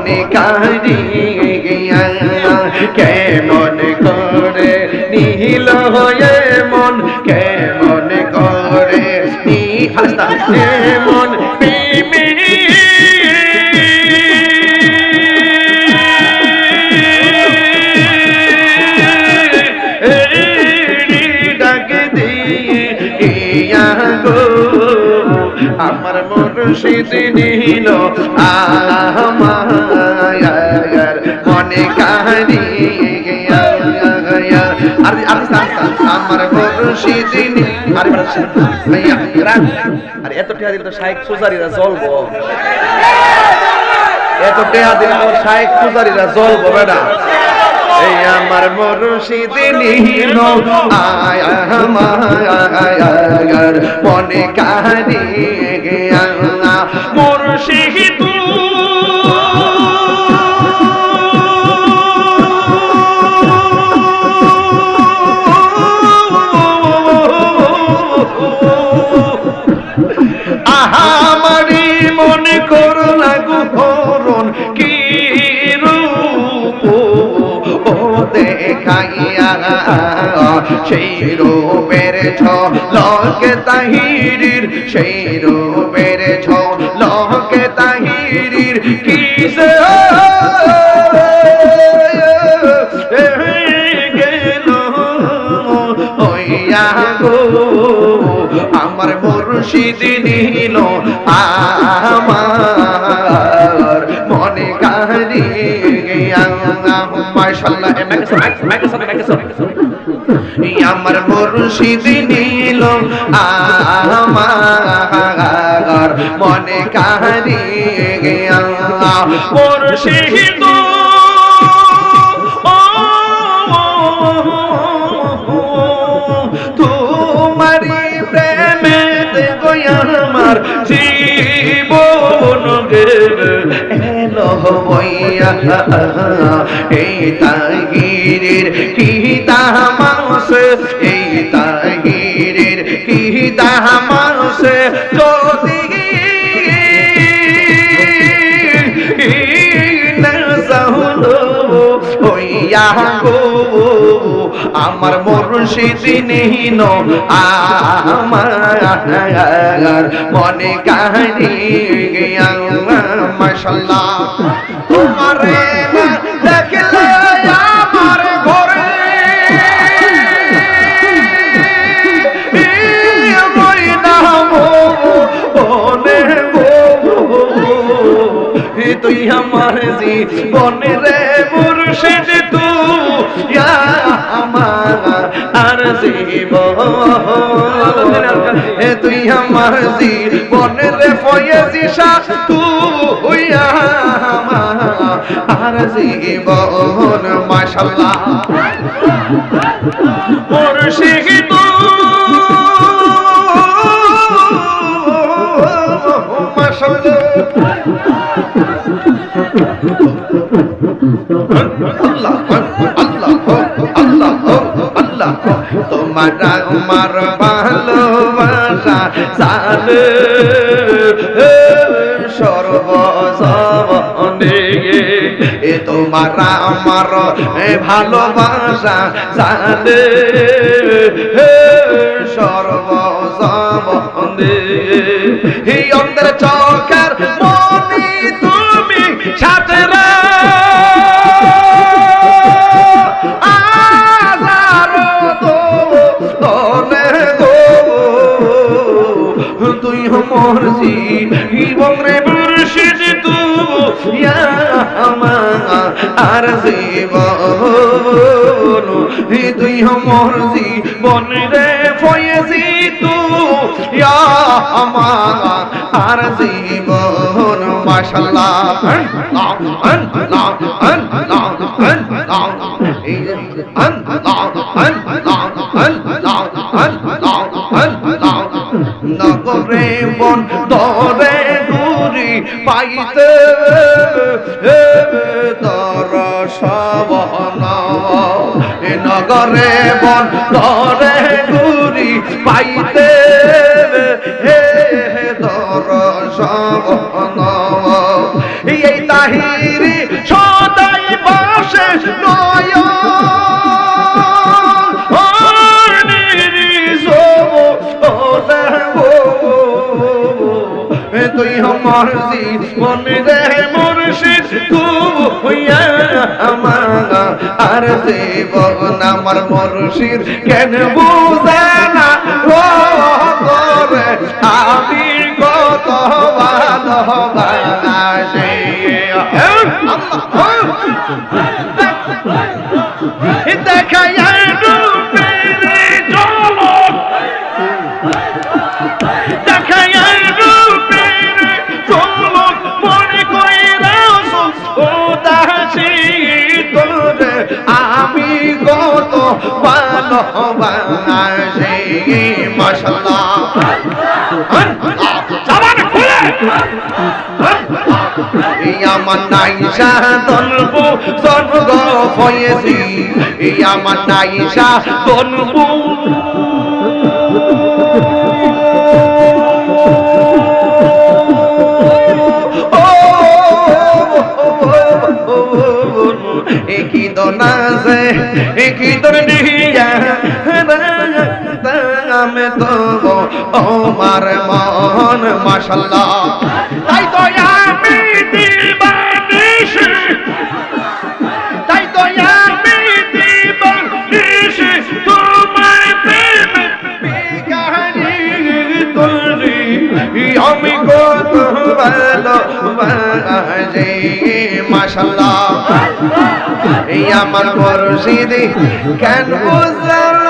মনে কে কেমন করে নিহিল হয়ে মন কেমন করে মন। আমার মুর্শিদ নীল আমার মনে আরে আমার মুর্শিদ আরে এত সুজারিরা আমার আয় মনে কারি দেখাইয়া সেই রূপের ছ লকে তাহিরির সেই রূপের ছ লকে তাহিরির গো? আমার মুর্শিদ মাশাআল্লাহ আমার মুর্শিদ নিল আমার মনে কারি মুর্শিদ। আমার জীবন এলো বইয়া এই তাগিরের কি তামাস এই তাগিরের কি তামাস যদি আমার মুর্শিদ নিন আমার মনে কাহিনী মাশাল্লাহ। তোমারে তুই আমার জীবনে রে জীবন তুই আমার জীবনে রে ফয়েজি শাহ তুই আমার জীবন মাশাল্লাহ। মুর্শিদ আল্লাহ আল্লাহ। তোমার আমার ভালোবাসা সালে সর্বসবনে এ তোমার আমার ভালোবাসা সালে সর্বসবনে এই অন্তর হমর জীবন মুর্শিদ তু আর জীবন তুই হমর জীবন রে ফয়েজি তু আর জীবন মাশাল্লাহ নগরে বন দরে ঘুরি পাইতে তর সবন নগরে বন দরে ঘুরি পাইতে হে তর সবন, এই তাহিরি মর্জি মনে রে মুর্শিদ তুইয়া আমার আর জীবন আমার মুর্শিদ কেন বুঝে না? ও করে আমি কত ভালোবাসি দেখাই রূপের আমি কত ভালোবাসি খুলে আমার নাইসা তনবু স্বর্গ হয়েছি আমার নাইসা তনবু একই দোর আমি তো আমার মন, মাশাল্লাহ। তাই তো আমি তাই আমি তুলি আমি কত ভালো বাজে আমার মুর্শিদি কেন বুঝল